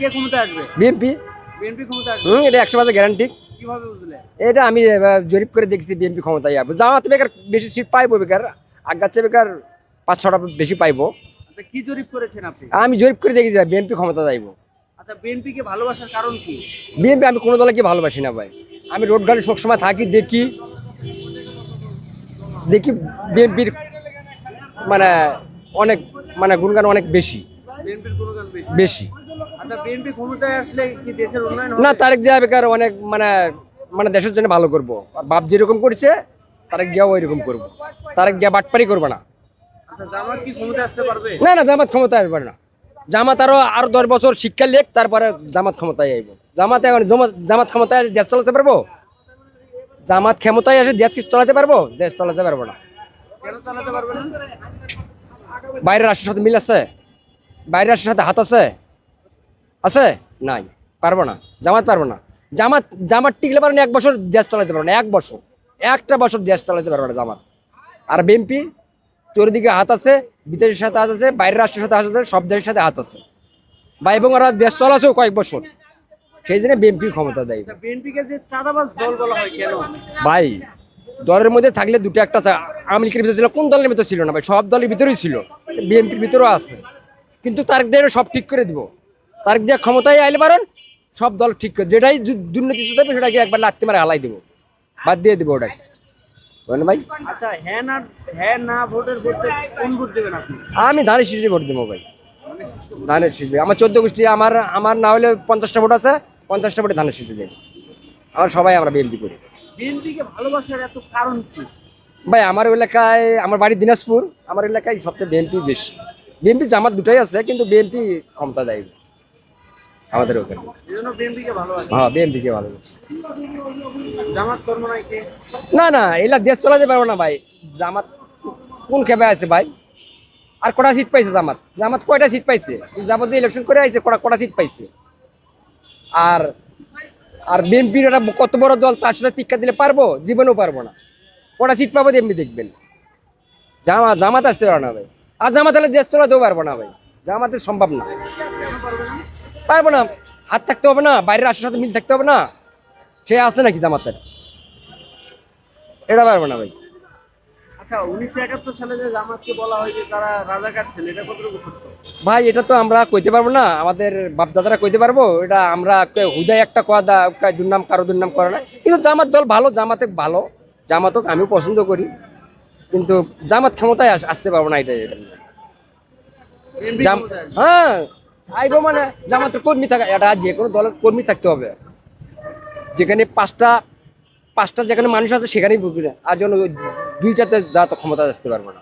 কে ক্ষমতা আসবে? BNP. BNP ক্ষমতা আসবে? হুম এটা একশো গ্যারান্টি কীভাবে বুঝলে? এটা আমি জরিপ করে দেখছি বিএনপি ক্ষমতায় যাব জামাত বেকার বেশি সিট পাইবো বেকার আগাচ্ছে বেকার পাঁচ ছটা বেশি পাইবো। আচ্ছা কি জরিপ করেছেন আপনি? আমি জরিপ করে দেখেছি বিএনপি ক্ষমতা যাইবো। আচ্ছা ভালোবাসার কারণ কি? বিএনপি আমি কোনো দলকে ভালোবাসি না ভাই। আমি রোড গাড়ি সবসময় থাকি দেখি। দেখি বিএনপির মানে অনেক মানে গুণগান অনেক বেশি। বেশি। বিএনপি ক্ষমতায় আসলে কি দেশের উন্নয়ন না তারেক জিয়া বেকার অনেক মানে মানে দেশের জন্য ভালো করব। আর বাপ যেরকম করছে তারেক জিয়াও ওইরকম করব। তারেক জিয়া বাটপারি করবে না। আচ্ছা জামাত কি ক্ষমতায় আসতে পারবে? না না জামাত ক্ষমতায় আসবে না। জামাত আরও আরও দশ বছর শিক্ষা লেখ তারপরে জামাত ক্ষমতায় আইব। জামাত এখন জামাত ক্ষমতায় দেশ চালাতে পারব? জামাত ক্ষমতায় এসে দেশ কিছু চালাতে পারব? দেশ চালাতে পারব না? বাইরের রাষ্ট্রের সাথে মিল আছে? বাইরের রাষ্ট্রের সাথে হাত আছে? আছে? নাই। পারব না। জামাত পারব না। জামাত জামাত টিকলে পারব না এক বছর দেশ চালাতে পারব না। এক বছর। একটা বছর দেশ চালাতে পারব না জামাত। আর বিএনপি চোরদিকে হাত আছে বিদেশের সাথে হাত আছে বাইরের রাষ্ট্রের সাথে হাত আছে সব দেশের সাথে হাত আছে। বা এবং ওরা দেশ চলাছেও কয়েক বছর। সেই জন্য বিএনপি ক্ষমতা দেয়। আচ্ছা ভাই দলের মধ্যে থাকলে দুটো একটা আওয়ামী লীগের ভিতরে ছিল কোন দলের ভিতরে ছিল না ভাই? সব দলের ভিতরেই ছিল। বিএনপির ভিতরেও আছে। কিন্তু তার দিয়ে সব ঠিক করে দিব। তারেক দিয়ে ক্ষমতায় আইলে পারেন সব দল ঠিক করে যেটাই দুর্নীতি দেবে সেটাকে একবার লাত্তি মারে হালাই দেবো। বাদ দিয়ে দিব ওটাকে। বলেন ভাই। আচ্ছা হ্যাঁ না হ্যাঁ না ভোটের ভোট কোন ভোট দেবেন আপনি? আমি ধানের শীষে ভোট দেবো ভাই। ধানের শীষে। আমার চোদ্দ গোষ্ঠী আমার আমার না হলে পঞ্চাশটা ভোট আছে পঞ্চাশটা ভোটে ধানের শীষে দেবো। আমার সবাই আমরা বিএনপি করি। বিএনপি ভালোবাসার এত কারণ কি? ভাই আমার এলাকায় আমার বাড়ি দিনাজপুর আমার এলাকায় সবচেয়ে বিএনপি বেশি। বিএনপি জামাত দুটাই আছে কিন্তু বিএনপি ক্ষমতা দেয় আমাদের ওখানে। হ্যাঁ ভালো না না এলা দেশ চালাতে পারব না ভাই। জামাত কোন খেপে আছে ভাই? আর কটা সিট পাইছে জামাত? জামাত কয়টা সিট পাইছে? যাবতীয় ইলেকশন করে আইছে কটা কটা সিট পাইছে? আর আর বিএনপির একটা কত বড় দল তার সাথে টিক্কা দিলে পারব? জীবনেও পারব না। কটা সিট পাবো এমনি দেখবেন। জামা জামাত আসতে পারব না ভাই। আর জামাত হলে দেশ চলাতেও পারব না ভাই। জামাতের সম্ভব না। পারব না হাত থাকতে হবে না বাইরের রাষ্ট্রের সাথে মিল থাকতে হবে না। সে আছে নাকি জামাতের? এটা পারব না ভাই। আচ্ছা ভাই এটা তো আমরা কইতে পারব না আমাদের বাপদাদারা কইতে পারব এটা আমরা হুদায় একটা কোয়া দা কা- দুর্নাম কারও দুর্নাম করে না। কিন্তু জামাত দল ভালো জামাতে ভালো জামাতক আমিও পছন্দ করি। কিন্তু জামাত ক্ষমতায় আসতে পারব না এটা। হ্যাঁ আইবো মানে জামাতের কর্মী থাকা, এটা যে কোনো দলের কর্মী থাকতে হবে। যেখানে পাঁচটা পাঁচটা যেখানে মানুষ আছে সেখানেই বুঝবে আর জন্য দুইটাতে যা তো ক্ষমতা আসতে পারব না।